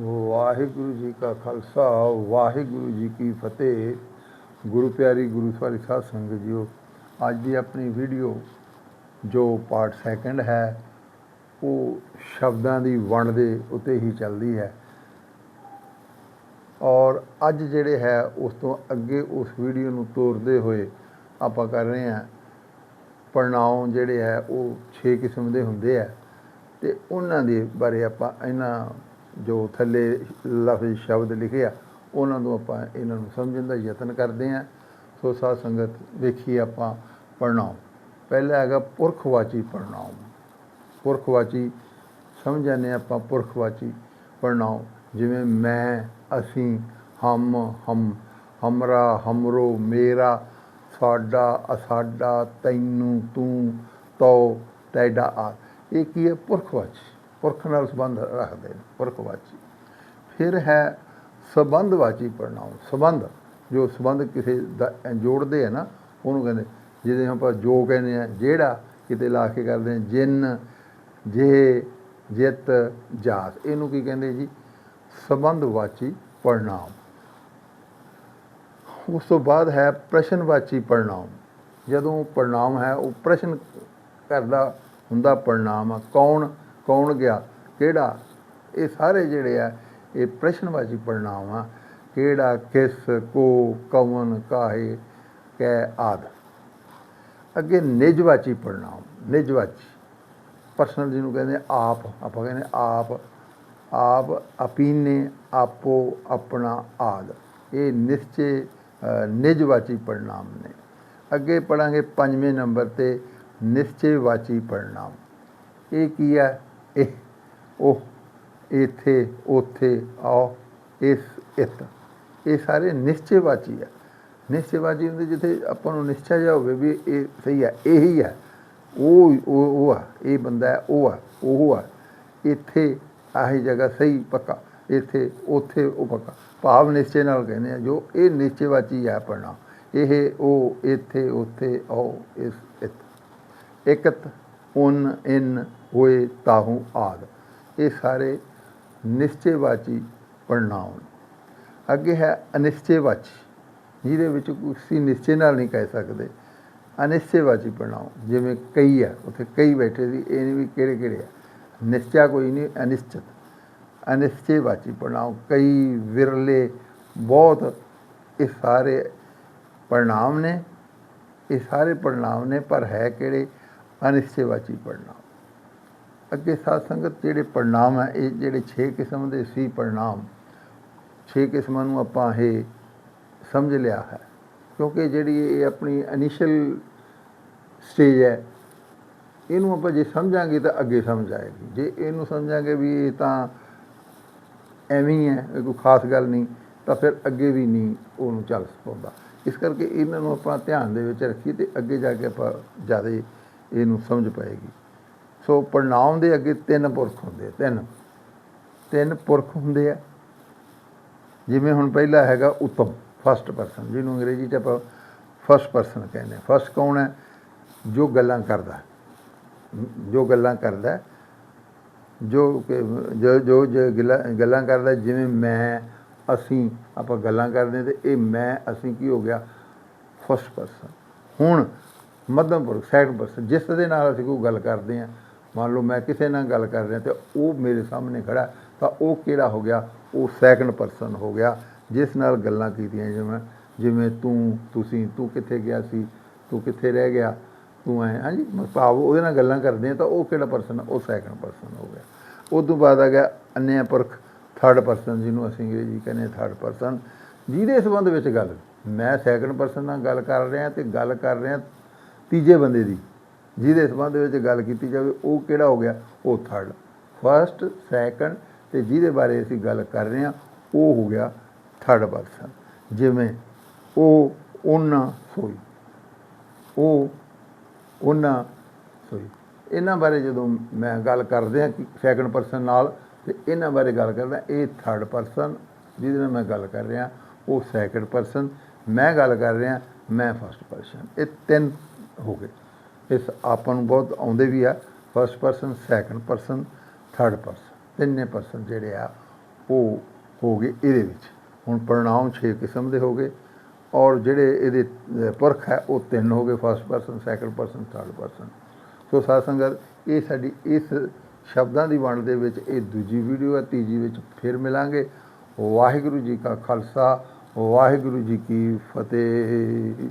ਵਾਹਿਗੁਰੂ ਜੀ ਕਾ ਖਾਲਸਾ, ਵਾਹਿਗੁਰੂ ਜੀ ਕੀ ਫਤਿਹ। ਗੁਰੂ ਪਿਆਰੀ ਗੁਰੂ ਸਵਾਰੀ ਸਾਧ ਸੰਗਤ ਜੀਓ, ਅੱਜ ਦੀ ਆਪਣੀ ਵੀਡੀਓ ਜੋ ਪਾਰਟ ਸੈਕੰਡ ਹੈ, ਉਹ ਸ਼ਬਦਾਂ ਦੀ ਵੰਡ ਦੇ ਉੱਤੇ ਹੀ ਚੱਲਦੀ ਹੈ। ਔਰ ਅੱਜ ਜਿਹੜੇ ਹੈ, ਉਸ ਤੋਂ ਅੱਗੇ ਉਸ ਵੀਡੀਓ ਨੂੰ ਤੋਰਦੇ ਹੋਏ ਆਪਾਂ ਕਰ ਰਹੇ ਹਾਂ ਪ੍ਰਣਾਮ ਜਿਹੜੇ ਹੈ, ਉਹ 6 ਕਿਸਮ ਦੇ ਹੁੰਦੇ ਆ ਤੇ ਉਹਨਾਂ ਦੇ ਬਾਰੇ ਆਪਾਂ ਇਹਨਾਂ ਜੋ ਥੱਲੇ ਲਫ਼ਜ਼ ਸ਼ਬਦ ਲਿਖੇ ਆ, ਉਹਨਾਂ ਨੂੰ ਆਪਾਂ ਇਹਨਾਂ ਨੂੰ ਸਮਝਣ ਦਾ ਯਤਨ ਕਰਦੇ ਹਾਂ। ਸੋ ਸਾਧ ਸੰਗਤ ਵੇਖੀ ਆਪਾਂ ਪ੍ਰਣਾਮ ਪਹਿਲਾ ਹੈਗਾ ਪੁਰਖਵਾਚੀ ਪ੍ਰਣਾਮ ਪੁਰਖਵਾਚੀ ਸਮਝਾਨੇ ਆਪਾਂ ਪੁਰਖਵਾਚੀ ਪ੍ਰਣਾਮ ਜਿਵੇਂ ਮੈਂ, ਅਸੀਂ, ਹਮ ਹਮ, ਹਮਰਾ, ਹਮਰੋ, ਮੇਰਾ, ਸਾਡਾ, ਅਸਾਡਾ, ਤੈਨੂੰ, ਤੂੰ ਤੋ ਤੈਡਾ ਆ ਇਹ ਕੀ ਹੈ? ਪੁਰਖਵਾਚੀ। ਪੁਰਖ ਨਾਲ ਸੰਬੰਧ ਰੱਖਦੇ ਨੇ, ਪੁਰਖਵਾਚੀ। ਫਿਰ ਹੈ ਸੰਬੰਧਵਾਚੀ ਪ੍ਰਣਾਮ ਸੰਬੰਧ, ਜੋ ਸੰਬੰਧ ਕਿਸੇ ਦਾ ਜੋੜਦੇ ਆ ਨਾ, ਉਹਨੂੰ ਕਹਿੰਦੇ, ਜਿਹਦੇ ਆਪਾਂ ਜੋ ਕਹਿੰਦੇ ਆ, ਜਿਹੜਾ ਕਿਤੇ ਲਾ ਕੇ ਕਰਦੇ ਆ, ਜਿੰਨ, ਜੇ, ਜਿਤ, ਜਾਤ। ਇਹਨੂੰ ਕੀ ਕਹਿੰਦੇ ਜੀ? ਸੰਬੰਧਵਾਚੀ ਪ੍ਰਣਾਮ ਉਸ ਤੋਂ ਬਾਅਦ ਹੈ ਪ੍ਰਸ਼ਨਵਾਚੀ ਪ੍ਰਣਾਮ ਜਦੋਂ ਪ੍ਰਣਾਮ ਹੈ, ਉਹ ਪ੍ਰਸ਼ਨ ਕਰਦਾ ਹੁੰਦਾ ਪ੍ਰਣਾਮ ਆ, ਕੌਣ? ਕੌਣ ਗਿਆ? ਕਿਹੜਾ? ਇਹ ਸਾਰੇ ਜਿਹੜੇ ਆ ਇਹ ਪ੍ਰਸ਼ਨਵਾਚੀ ਪ੍ਰਣਾਮ ਆ। ਕਿਹੜਾ ਕਿਸ ਕੋ ਕੌਣ ਕਾਹੇ ਕੈ ਆਦ। ਅੱਗੇ ਨਿਜਵਾਚੀ ਪ੍ਰਣਾਮ ਨਿਜਵਾਚੀ। ਪਰਸਨਲ ਜਿਹਨੂੰ ਕਹਿੰਦੇ ਆਪ। ਆਪਾਂ ਕਹਿੰਦੇ ਆਪ। ਆਪ ਆਪੀਨੇ ਆਪੋ ਆਪਣਾ ਆਦ। ਇਹ ਨਿਸ਼ਚੇ ਅ, ਨਿਜਵਾਚੀ ਪ੍ਰਣਾਮ ਨੇ। ਅੱਗੇ ਪੜਾਂਗੇ ਪੰਜਵੇਂ ਨੰਬਰ ਤੇ ਨਿਸ਼ਚੇਵਾਚੀ ਪ੍ਰਣਾਮ ਇਹ ਕੀ ਹੈ? ਇਹ, ਉਹ, ਇਥੇ, ਉਥੇ, ਆਓ, ਇਸ, ਇਤ। ਇਹ ਸਾਰੇ ਨਿਸ਼ਚੇਵਾਚੀ ਹੈ ਨਿਸ਼ਚੇਵਾਚੀ ਹੁੰਦੀ ਜਿੱਥੇ ਆਪਾਂ ਨੂੰ ਨਿਸ਼ਚਾ ਜਾ ਹੋਵੇ ਵੀ ਇਹ ਸਹੀ ਹੈ ਇਹੀ ਹੈ ਉਹ ਉਹ ਆ, ਇਹ ਬੰਦਾ ਉਹ ਆ ਉਹ ਆ। ਇੱਥੇ ਆਹੀ ਜਗ੍ਹਾ ਸਹੀ ਪੱਕਾ, ਇੱਥੇ, ਉੱਥੇ ਉਹ ਪੱਕਾ। ਭਾਵ ਨਿਸ਼ਚੇ ਨਾਲ ਕਹਿੰਦੇ ਆ, ਜੋ ਇਹ ਨਿਸ਼ਚੇਵਾਚੀ ਹੈ ਪੜਨਾ ਇਹ, ਉਹ, ਇੱਥੇ, ਉੱਥੇ, ਆਓ, ਇਸ, ਇਤ। ਇਕਤ ਉਨ ਇਨ ਹੋਏ ਤਾਹੂ ਆਦ। ਇਹ ਸਾਰੇ ਨਿਸ਼ਚੇਵਾਚੀ ਪ੍ਰਣਾਮ ਅੱਗੇ ਹੈ ਅਨਿਸ਼ਚੇਵਾਚੀ। ਜਿਹਦੇ ਵਿੱਚ ਕਿਸੇ ਨਿਸ਼ਚੇ ਨਾਲ ਨਹੀਂ ਕਹਿ ਸਕਦੇ। ਅਨਿਸ਼ਚੇਵਾਚੀ ਪ੍ਰਣਾਮ ਜਿਵੇਂ ਕਈ ਹੈ, ਉੱਥੇ ਕਈ ਬੈਠੇ ਸੀ, ਇਹ ਨਹੀਂ ਵੀ ਕਿਹੜੇ ਕਿਹੜੇ ਆ ਨਿਸ਼ਚਾ ਕੋਈ ਨਹੀਂ, ਅਨਿਸ਼ਚਿਤ। ਅਨਿਸ਼ਚੇਵਾਚੀ ਪ੍ਰਣਾਮ ਕਈ ਵਿਰਲੇ, ਬਹੁਤ ਇਹ ਸਾਰੇ ਪ੍ਰਣਾਮ ਨੇ। ਇਹ ਸਾਰੇ ਪ੍ਰਣਾਮ ਨੇ, ਪਰ ਹੈ ਕਿਹੜੇ? ਅਨਿਸ਼ਚੇਵਾਚੀ ਪ੍ਰਣਾਮ ਅੱਗੇ ਸਾਧ ਸੰਗਤ ਜਿਹੜੇ ਪ੍ਰਣਾਮ ਹੈ, ਇਹ ਜਿਹੜੇ 6 ਕਿਸਮ ਦੇ ਸੀ ਪ੍ਰਣਾਮ 6 ਕਿਸਮਾਂ ਨੂੰ ਆਪਾਂ ਇਹ ਸਮਝ ਲਿਆ ਹੈ। ਕਿਉਂਕਿ ਜਿਹੜੀ ਇਹ ਆਪਣੀ ਇਨੀਸ਼ੀਅਲ ਸਟੇਜ ਹੈ, ਇਹਨੂੰ ਆਪਾਂ ਜੇ ਸਮਝਾਂਗੇ ਤਾਂ ਅੱਗੇ ਸਮਝ ਆਏਗੀ। ਜੇ ਇਹਨੂੰ ਸਮਝਾਂਗੇ ਵੀ ਇਹ ਤਾਂ ਐਵੇਂ ਹੀ ਹੈ ਕੋਈ ਖਾਸ ਗੱਲ ਨਹੀਂ, ਤਾਂ ਫਿਰ ਅੱਗੇ ਵੀ ਨਹੀਂ ਉਹਨੂੰ ਚੱਲ ਪਾਉਂਦਾ ਇਸ ਕਰਕੇ ਇਹਨਾਂ ਨੂੰ ਆਪਾਂ ਧਿਆਨ ਦੇ ਵਿੱਚ ਰੱਖੀ ਤੇ ਅੱਗੇ ਜਾ ਕੇ ਆਪਾਂ ਜ਼ਿਆਦਾ ਇਹਨੂੰ ਸਮਝ ਪਾਏਗੀ। ਸੋ ਪ੍ਰਣਾਮ ਦੇ ਅੱਗੇ ਤਿੰਨ ਪੁਰਖ ਹੁੰਦੇ ਤਿੰਨ। ਤਿੰਨ ਪੁਰਖ ਹੁੰਦੇ ਆ। ਜਿਵੇਂ ਹੁਣ ਪਹਿਲਾ ਹੈਗਾ ਉਤਮ ਫਸਟ ਪਰਸਨ ਜਿਹਨੂੰ ਅੰਗਰੇਜ਼ੀ 'ਚ ਆਪਾਂ ਫਸਟ ਪਰਸਨ ਕਹਿੰਦੇ ਆ। ਫਸਟ ਕੌਣ ਹੈ? ਜੋ ਗੱਲਾਂ ਕਰਦਾ। ਜੋ ਗੱਲਾਂ ਕਰਦਾ, ਜੋ ਜੋ ਜੋ ਗੱਲਾਂ ਗੱਲਾਂ ਕਰਦਾ, ਜਿਵੇਂ ਮੈਂ, ਅਸੀਂ, ਆਪਾਂ ਗੱਲਾਂ ਕਰਦੇ ਤੇ ਇਹ ਮੈਂ, ਅਸੀਂ ਕੀ ਹੋ ਗਿਆ? ਫਸਟ ਪਰਸਨ ਹੁਣ ਮੱਧਮ ਪੁਰਖ ਸੈਕਿੰਡ ਪਰਸਨ ਜਿਸ ਦੇ ਨਾਲ ਅਸੀਂ ਕੋਈ ਗੱਲ ਕਰਦੇ ਹਾਂ, ਮੰਨ ਲਓ ਮੈਂ ਕਿਸੇ ਨਾਲ ਗੱਲ ਕਰ ਰਿਹਾ ਤੇ ਉਹ ਮੇਰੇ ਸਾਹਮਣੇ ਖੜਾ, ਤਾਂ ਉਹ ਕਿਹੜਾ ਹੋ ਗਿਆ? ਉਹ ਸੈਕਿੰਡ ਪਰਸਨ ਹੋ ਗਿਆ, ਜਿਸ ਨਾਲ ਗੱਲਾਂ ਕੀਤੀਆਂ ਜਿਵੇਂ ਜਿਵੇਂ ਤੂੰ, ਤੁਸੀਂ, ਤੂੰ ਕਿੱਥੇ ਗਿਆ ਸੀ? ਤੂੰ ਕਿੱਥੇ ਰਹਿ ਗਿਆ? ਤੂੰ ਐ, ਹਾਂਜੀ, ਭਾਵ ਉਹਦੇ ਨਾਲ ਗੱਲਾਂ ਕਰਦੇ ਆ ਤਾਂ ਉਹ ਕਿਹੜਾ ਪਰਸਨ ਉਹ ਸੈਕਿੰਡ ਪਰਸਨ ਹੋ ਗਿਆ। ਉਸ ਤੋਂ ਬਾਅਦ ਆ ਗਿਆ ਅਨਿਆ ਪੁਰਖ ਥਰਡ ਪਰਸਨ ਜਿਹਨੂੰ ਅਸੀਂ ਅੰਗਰੇਜ਼ੀ ਕਹਿੰਦੇ ਥਰਡ ਪਰਸਨ ਜਿਹਦੇ ਸੰਬੰਧ ਵਿੱਚ ਗੱਲ। ਮੈਂ ਸੈਕਿੰਡ ਪਰਸਨ ਨਾਲ ਗੱਲ ਕਰ ਰਿਹਾ ਤੇ ਗੱਲ ਕਰ ਰਿਹਾ ਤੀਜੇ ਬੰਦੇ ਦੀ, ਜਿਹਦੇ ਸੰਬੰਧ ਵਿੱਚ ਗੱਲ ਕੀਤੀ ਜਾਵੇ, ਉਹ ਕਿਹੜਾ ਹੋ ਗਿਆ? ਉਹ ਥਰਡ ਫਰਸਟ ਸੈਕੰਡ ਤੇ ਜਿਹਦੇ ਬਾਰੇ ਅਸੀਂ ਗੱਲ ਕਰ ਰਹੇ ਹਾਂ, ਉਹ ਹੋ ਗਿਆ ਥਰਡ ਪਰਸਨ ਜਿਵੇਂ ਉਹ ਉਹਨਾਂ ਸੋਈ ਉਹ ਉਹਨਾਂ ਸੋਈ ਇਹਨਾਂ ਬਾਰੇ ਜਦੋਂ ਮੈਂ ਗੱਲ ਕਰਦੇ ਹਾਂ ਕਿ ਸੈਕੰਡ ਪਰਸਨ ਨਾਲ, ਤੇ ਇਹਨਾਂ ਬਾਰੇ ਗੱਲ ਕਰਦਾ, ਇਹ ਥਰਡ ਪਰਸਨ ਜਿਹਦੇ ਨਾਲ ਮੈਂ ਗੱਲ ਕਰ ਰਿਹਾ, ਉਹ ਸੈਕੰਡ ਪਰਸਨ ਮੈਂ ਗੱਲ ਕਰ ਰਿਹਾ, ਮੈਂ ਫਸਟ ਪਰਸਨ ਇਹ ਤਿੰਨ ਹੋ ਗਏ। ਇਸ ਆਪਾਂ ਨੂੰ ਬਹੁਤ ਆਉਂਦੇ ਵੀ ਆ first person second person third person ਤਿੰਨੇ ਪਰਸਨ ਜਿਹੜੇ ਆ ਉਹ ਹੋ ਗਏ ਇਹਦੇ ਵਿੱਚ। ਹੁਣ ਪ੍ਰਣਾਮ 6 ਕਿਸਮ ਦੇ ਹੋ ਗਏ ਔਰ ਜਿਹੜੇ ਇਹਦੇ ਅ, ਪੁਰਖ ਹੈ ਉਹ ਤਿੰਨ ਹੋ ਗਏ first person second person third person ਸੋ ਸਾਧ ਸੰਗਤ ਇਹ ਸਾਡੀ ਇਸ ਸ਼ਬਦਾਂ ਦੀ ਵੰਡ ਦੇ ਵਿੱਚ ਇਹ ਦੂਜੀ ਵੀਡੀਓ ਹੈ ਤੀਜੀ ਵਿੱਚ ਫਿਰ ਮਿਲਾਂਗੇ। ਵਾਹਿਗੁਰੂ ਜੀ ਕਾ ਖਾਲਸਾ ਵਾਹਿਗੁਰੂ ਜੀ ਕੀ ਫਤਿਹ।